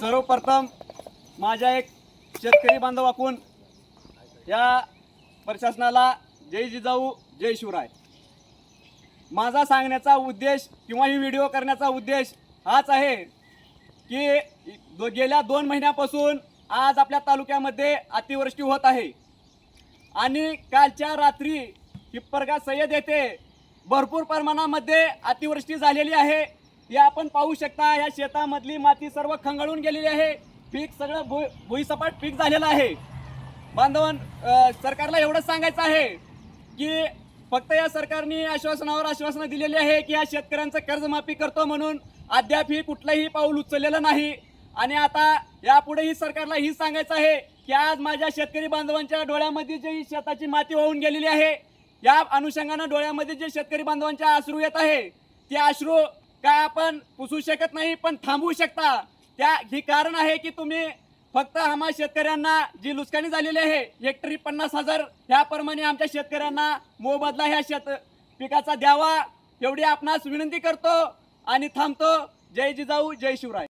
सर्वप्रथम माझ्या एक शेतकरी बांधवाकून या प्रशासनाला जय जिजाऊ जय शिवराय. माझा सांगण्याचा उद्देश किंवा ही व्हिडिओ करण्याचा उद्देश हाच आहे की गेल्या दोन महिन्यापासून आज आपल्या तालुक्यामध्ये अतिवृष्टी होत आहे. आणि कालच्या रात्री हिप्परगा सय्यद येथे भरपूर प्रमाणामध्ये अतिवृष्टी झालेली आहे. हे आपण पाहू शकता या शेतामधली माती सर्व खंगाळून गेलेली आहे. पीक सगळं भू भुईसपाट पीक झालेलं आहे. बांधवन सरकारला एवढंच सांगायचं आहे की फक्त या सरकारने आश्वासनावर आश्वासनं दिलेली आहे की या शेतकऱ्यांचं कर्जमाफी करतो म्हणून अद्याप ही कुठलंही पाऊल उचललेलं नाही. आणि आता यापुढेही सरकारला ही सांगायचं आहे की आज माझ्या शेतकरी बांधवांच्या डोळ्यामध्ये जी शेताची माती वाहून गेलेली आहे या अनुषंगानं डोळ्यामध्ये जे शेतकरी बांधवांच्या अश्रू येत आहे ते अश्रू काय आपण पुसू शकत नाही पण थांबवू शकता. त्या ही कारण आहे की तुम्ही फक्त आम्हा शेतकऱ्यांना जी नुकसानी झालेली आहे हेक्टरी पन्नास हजार ह्याप्रमाणे आमच्या शेतकऱ्यांना मोबदला ह्या शेत पिकाचा द्यावा एवढी आपणास विनंती करतो. आणि थांबतो. जय जिजाऊ जय शिवराय.